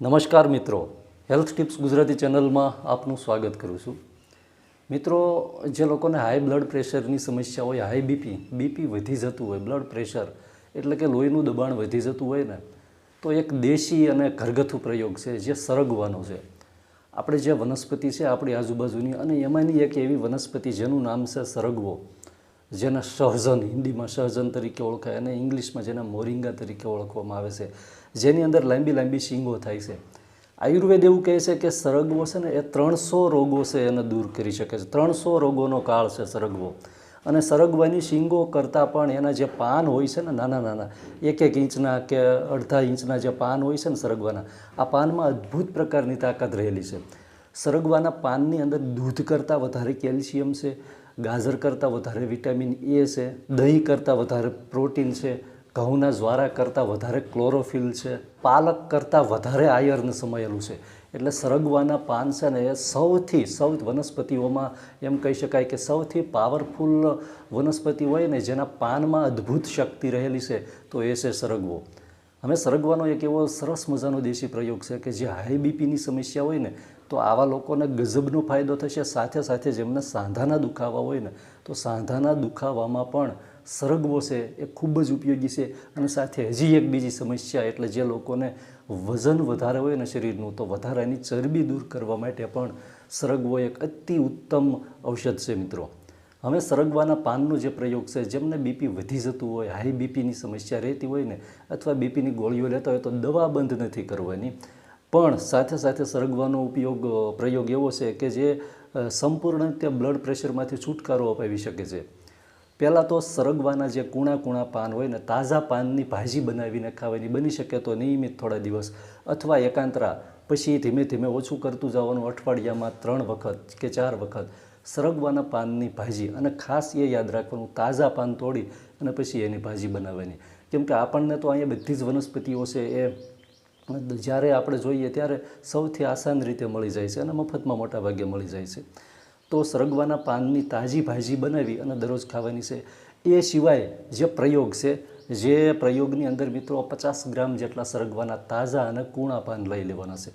નમસ્કાર મિત્રો. Health tips Gujarati ચેનલમાં આપનું સ્વાગત કરું છું. મિત્રો, જે લોકોને હાઈ બ્લડ પ્રેશરની સમસ્યા હોય હાઈ બીપી બીપી વધી જતું હોય બ્લડ પ્રેશર એટલે કે લોહીનું દબાણ વધી જતું હોય ને, તો એક દેશી અને ઘરગથ્થુ પ્રયોગ છે જે સરગવાનો છે. આપણે જે વનસ્પતિ છે, આપણી આજુબાજુની અને એમાંની એક એવી વનસ્પતિ જેનું નામ છે સરગવો. જેને સહજન, હિન્દીમાં સહજન તરીકે ઓળખાય અને ઇંગ્લિશમાં જેને મોરિંગા તરીકે ઓળખવામાં આવે છે. જેની અંદર લાંબી લાંબી શીંગો થાય છે. આયુર્વેદ એવું કહે છે કે સરગવો છે ને એ ત્રણસો રોગો છે એને દૂર કરી શકે છે. ત્રણસો રોગોનો કાળ છે સરગવો. અને સરગવાની શીંગો કરતાં પણ એના જે પાન હોય છે ને નાના નાના, એક એક ઇંચના કે અડધા ઇંચના જે પાન હોય છે ને સરગવાના, આ પાનમાં અદ્ભુત પ્રકારની તાકાત રહેલી છે. સરગવાના પાનની અંદર દૂધ કરતાં વધારે કેલ્શિયમ છે ગાજર કરતાં વધારે વિટામિન એ છે, દહીં કરતાં વધારે પ્રોટીન છે, ઘઉંના જ્વારા કરતાં વધારે ક્લોરોફિલ છે, પાલક કરતાં વધારે આયર્ન સમાયેલું છે. એટલે સરગવાના પાન છે ને એ સૌથી, સૌ વનસ્પતિઓમાં એમ કહી શકાય કે સૌથી પાવરફુલ વનસ્પતિ હોય ને જેના પાનમાં અદ્ભુત શક્તિ રહેલી છે, તો એ છે સરગવો. હવે સરગવાનો એક એવો સરસ મજાનો દેશી પ્રયોગ છે કે જે હાઈ બીપીની સમસ્યા હોય ને તો આવા લોકોને ગજબનો ફાયદો થશે, સાથે સાથે જેમને સાંધાના દુખાવા હોય ને, તો સાંધાના દુખાવામાં પણ સરગવો છે એ ખૂબ જ ઉપયોગી છે. અને સાથે હજી એક બીજી સમસ્યા એટલે જે લોકોને વજન વધારે હોય ને શરીરનું, તો વધારાની ચરબી દૂર કરવા માટે પણ સરગવો એક અતિ ઉત્તમ ઔષધ છે મિત્રો. હવે સરગવાના પાનનો જે પ્રયોગ છે જેમને બીપી વધી જતું હોય, હાઈ બીપીની સમસ્યા રહેતી હોય ને, અથવા બીપીની ગોળીઓ લેતા હોય, તો દવા બંધ નથી કરવાની. પણ સાથે સાથે સરગવાનો ઉપયોગ પ્રયોગ એવો છે કે જે સંપૂર્ણ રીતે બ્લડ પ્રેશરમાંથી છુટકારો અપાવી શકે છે. પહેલાં તો સરગવાના જે કૂણા કૂણા પાન હોય ને, તાજા પાનની ભાજી બનાવીને ખાવાની બની શકે તો નિયમિત થોડા દિવસ અથવા એકાંતરા. પછી ધીમે ધીમે ઓછું કરતું જવાનું અઠવાડિયામાં ત્રણ વખત કે ચાર વખત સરગવાના પાનની ભાજી અને ખાસ એ યાદ રાખવાનું, તાજા પાન તોડી અને પછી એની ભાજી બનાવવાની. કેમ કે આપણને તો અહીંયા બધી જ વનસ્પતિઓ છે એ જ્યારે આપણે જોઈએ ત્યારે સૌથી આસાન રીતે મળી જાય છે અને મફતમાં મોટા ભાગે મળી જાય છે. તો સરગવાના પાનની તાજી ભાજી બનાવી અને દરરોજ ખાવાની છે. એ સિવાય જે પ્રયોગ છે, જે પ્રયોગની અંદર મિત્રો પચાસ ગ્રામ જેટલા સરગવાના તાજા અને કૂણા પાન લઈ લેવાના છે.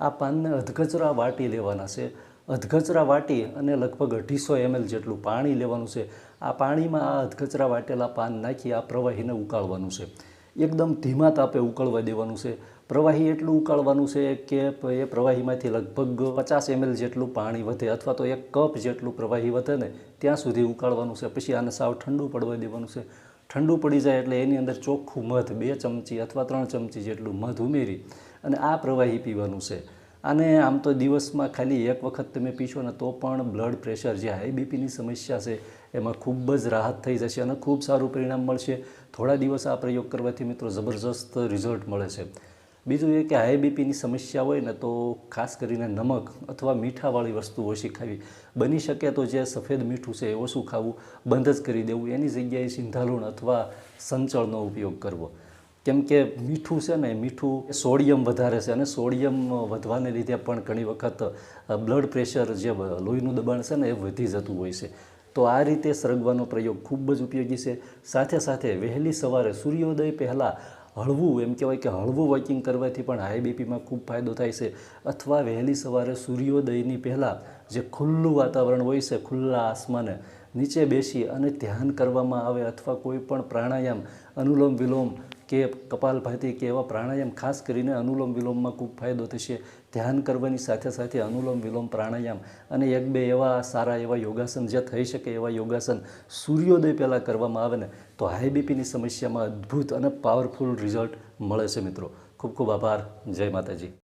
આ પાનને અધકચરા વાટી લેવાના છે. અધકચરા વાટી અને લગભગ અઢીસો એમએલ જેટલું પાણી લેવાનું છે. આ પાણીમાં આ અધકચરા વાટેલા પાન નાખી આ પ્રવાહીને ઉકાળવાનું છે. એકદમ ધીમા તાપે ઉકળવા દેવાનું છે. પ્રવાહી એટલું ઉકાળવાનું છે કે એ પ્રવાહીમાંથી લગભગ પચાસ એમએલ જેટલું પાણી વધે અથવા તો એક કપ જેટલું પ્રવાહી વધે ને ત્યાં સુધી ઉકાળવાનું છે. પછી આને સાવ ઠંડુ પડવા દેવાનું છે. ઠંડુ પડી જાય એટલે એની અંદર ચોખ્ખું મધ, બે ચમચી અથવા ત્રણ ચમચી જેટલું મધ ઉમેરી અને આ પ્રવાહી પીવાનું છે. આને આમ તો દિવસમાં ખાલી એક વખત તમે પીશો ને તો પણ બ્લડ પ્રેશર જે હાઈબીપીની સમસ્યા છે, એમાં ખૂબ જ રાહત થઈ જશે અને ખૂબ સારું પરિણામ મળશે. થોડા દિવસ આ પ્રયોગ કરવાથી મિત્રો જબરજસ્ત રિઝલ્ટ મળે છે. બીજું એ કે હાઈબીપીની સમસ્યા હોય ને તો ખાસ કરીને નમક અથવા મીઠાવાળી વસ્તુ ઓછી ખાવી. બની શકે તો જે સફેદ મીઠું છે એ ઓછું ખાવું, બંધ જ કરી દેવું. એની જગ્યાએ સિંધાલુણ અથવા સંચળનો ઉપયોગ કરવો. કેમ કે મીઠું છે ને, મીઠું સોડિયમ વધારે છે અને સોડિયમ વધવાને લીધે પણ ઘણી વખત બ્લડ પ્રેશર જે લોહીનું દબાણ છે ને એ વધી જતું હોય છે. તો આ રીતે સરગવાનો પ્રયોગ ખૂબ જ ઉપયોગી છે. સાથે સાથે વહેલી સવારે સૂર્યોદય પહેલાં હળવું, એમ કહેવાય કે હળવું વોકિંગ કરવાથી પણ હાઈ બીપીમાં ખૂબ ફાયદો થાય છે. અથવા વહેલી સવારે સૂર્યોદયની પહેલાં જે ખુલ્લું વાતાવરણ હોય છે, ખુલ્લા આસમાને નીચે બેસી અને ધ્યાન કરવામાં આવે અથવા કોઈ પણ પ્રાણાયામ, અનુલોમ વિલોમ કે કપાલભાતી કે એવા પ્રાણાયામ, ખાસ કરીને અનુલોમ વિલોમમાં ખૂબ ફાયદો થશે. ધ્યાન કરવાની સાથે સાથે અનુલોમ વિલોમ પ્રાણાયામ અને એક બે એવા સારા એવા યોગાસન જે થઈ શકે એવા યોગાસન સૂર્યોદય પહેલાં કરવામાં આવે ને, તો હાઈ બીપીની સમસ્યામાં અદ્ભુત અને પાવરફુલ રિઝલ્ટ મળે છે મિત્રો. ખૂબ ખૂબ આભાર. જય માતાજી.